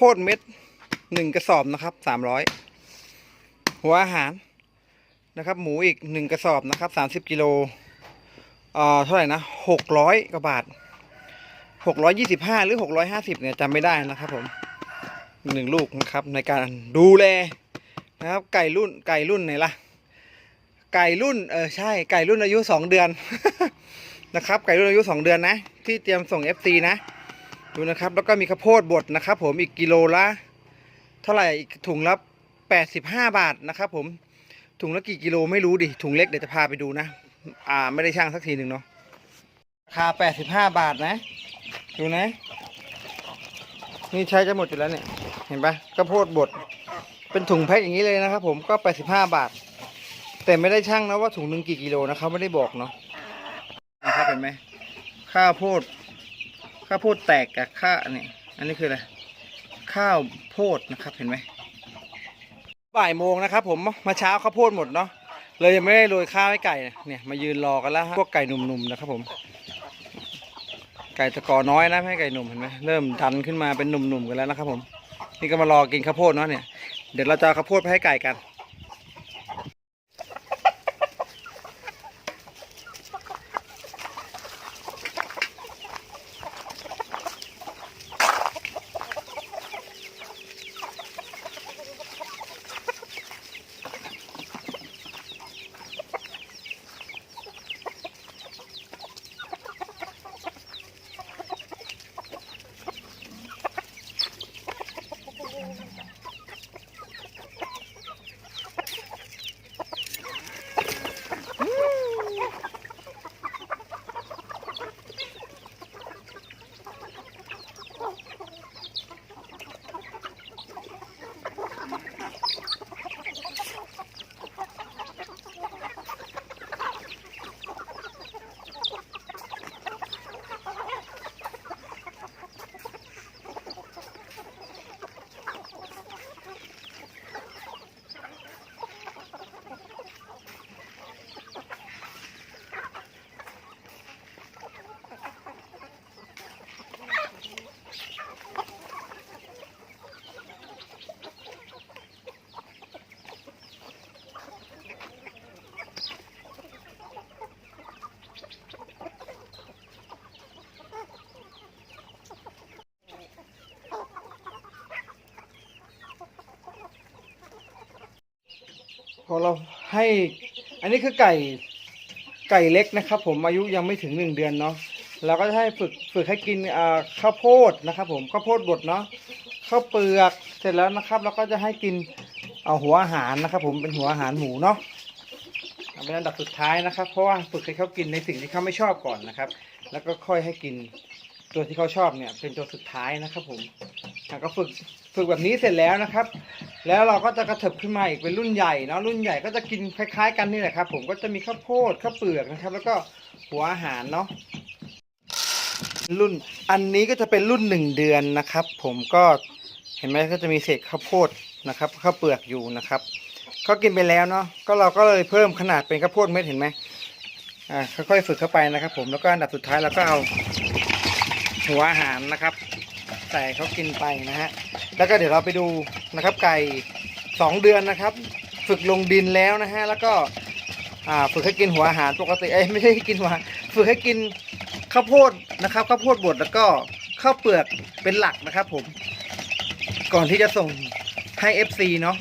โคตรเม็ดหนึ่งกระสอบนะครับสามร้อยหัวอาหารนะครับ หมูอีกหนึ่งกระสอบนะครับสามสิบกิโลเอ่อเท่าไหร่นะหกร้อยกว่าบาทหกร้อยยี่สิบห้าหรือหกร้อยห้าสิบเนี่ยจำไม่ได้นะครับผมหนึ่งลูกนะครับในการดูแลนะครับ ไก่รุ่นไก่รุ่นไหนล่ะ ไก่รุ่นเออใช่ไก่รุ่นอายุสองเดือนนะครับ ไก่รุ่นอายุสองเดือนนะ ที่เตรียมส่ง FC นะ ดูนะครับ แล้วก็มีข้าวโพดบดนะครับ ผมอีกกิโลละเท่าไหร่อีกถุงละแปดสิบห้าบาทนะครับผมถุงละกี่กิโลไม่รู้ดิถุงเล็กเดี๋ยวจะพาไปดูนะ อ่าไม่ได้ช่างสักทีหนึ่งเนาะราคาแปดสิบห้าบาทนะ ดูนะ นี่ใช้จะหมดอยู่แล้วเนี่ย เห็นปะข้าวโพดบด เป็นถุงแพ็คอย่างนี้เลยนะครับ ผมก็แปดสิบห้าบาท แต่ไม่ได้ช่างนะว่าถุงหนึ่งกี่กิโลนะครับไม่ได้บอกเนาะนะครับเห็นไหมข้าวโพด ข้าวโพดแตกกับข้าเนี่ยอันนี้คืออะไรข้าวโพดนะครับเห็นไหมบ่ายโมงนะครับ ผมมาเช้าข้าวโพดหมดเนาะเลยยังไม่ได้โรยข้าวให้ไก่เนี่ยมายืนรอกันแล้วฮะพวกไก่หนุ่มๆนะครับผม ไก่ตะกอน้อยนะไม่ให้ไก่หนุ่มเห็นไหมเริ่มทันขึ้นมาเป็นหนุ่มๆกันแล้วนะครับผม นี่ก็มารอกินข้าวโพดเนาะเนี่ยเดี๋ยวเราจะข้าวโพดไปให้ไก่กัน พอเราให้ อันนี้คือไก่ไก่เล็กนะครับ ผมอายุยังไม่ถึงหนึ่งเดือนเนาะเราก็จะให้ฝึกฝึกให้กินข้าวโพดนะครับ ผมข้าวโพดบดเนาะข้าวเปลือกเสร็จแล้วนะครับเราก็จะให้กินเอาหัวอาหารนะครับ ผมเป็นหัวอาหารหมูเนาะเป็นอันดับสุดท้ายนะครับ เพราะว่าฝึกให้เขากินในสิ่งที่เขาไม่ชอบก่อนนะครับ แล้วก็ค่อยให้กินตัวที่เขาชอบเนี่ย เป็นตัวสุดท้ายนะครับ ผมอะก็ฝึก ฝึกแบบนี้เสร็จแล้วนะครับ แล้วเราก็จะกระเถิบขึ้นมาอีกเป็นรุ่นใหญ่เนาะรุ่นใหญ่ก็จะกินคล้ายๆ กันนี่แหละครับ ผมก็จะมีข้าวโพดข้าวเปลือกนะครับ แล้วก็หัวอาหารเนาะรุ่นอันนี้ก็จะเป็นรุ่นหนึ่งเดือนนะครับ ผมก็เห็นไหมก็จะมีเศษข้าวโพดนะครับข้าวเปลือกอยู่นะครับก็กินไปแล้วเนาะก็เราก็เลยเพิ่มขนาดเป็นข้าวโพดเม็ดเห็นไหมอ่าค่อยๆฝึกเข้าไปนะครับ ผมแล้วก็อันดับสุดท้ายเราก็เอาหัวอาหารนะครับ ส่เขากินไปนะฮะแล้วก็เดี๋ยวเราไปดูนะครับ ไก่สองเดือนนะครับ ฝึกลงดินแล้วนะฮะแล้วก็ฝึกให้กินหัวอาหารปกติเอ้ไม่ใช่ให้กินหัวฝึกให้กินข้าวโพดนะครับข้าวโพดบดแล้วก็ข้าวเปลือกเป็นหลักนะครับ ผม ก่อนที่จะส่งให้ FC เนาะ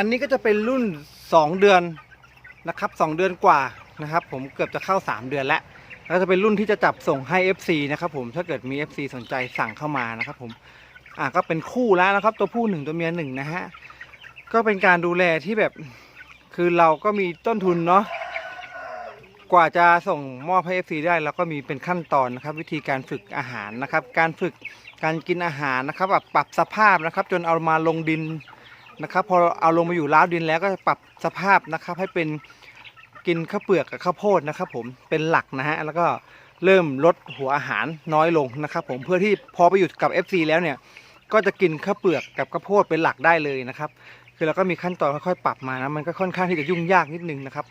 อันนี้ก็จะเป็นรุ่น 2 เดือนนะครับ2เดือนกว่านะครับ ผมเกือบจะเข้า 3 เดือนแล้วแล้วจะเป็นรุ่นที่จะจับส่งให้ FC นะครับผมถ้าเกิดมี FC สนใจสั่งเข้ามานะครับผมอะก็เป็นคู่แล้วนะครับ ตัวผู้หนึ่งตัวเมียหนึ่งนะฮะก็เป็นการดูแลที่แบบคือเราก็มีต้นทุนเนาะกว่าจะส่งมอบให้ FC ได้เราก็มีเป็นขั้นตอนนะครับ วิธีการฝึกอาหารนะครับ การฝึกการกินอาหารนะครับแบบปรับสภาพนะครับ จนเอามาลงดิน นะครับ พอเอาลงมาอยู่ล้าวดินแล้วก็ปรับสภาพนะครับ ให้เป็นกินข้าวเปลือกกับข้าวโพดนะครับ ผมเป็นหลักนะฮะแล้วก็เริ่มลดหัวอาหารน้อยลงนะครับ ผมเพื่อที่พอไปอยู่กับ FC แล้วเนี่ย ก็จะกินข้าวเปลือกกับข้าวโพดเป็นหลักได้เลยนะครับ คือเราก็มีขั้นตอนค่อยๆปรับมานะมันก็ค่อนข้างที่จะยุ่งยากนิดนึงนะครับ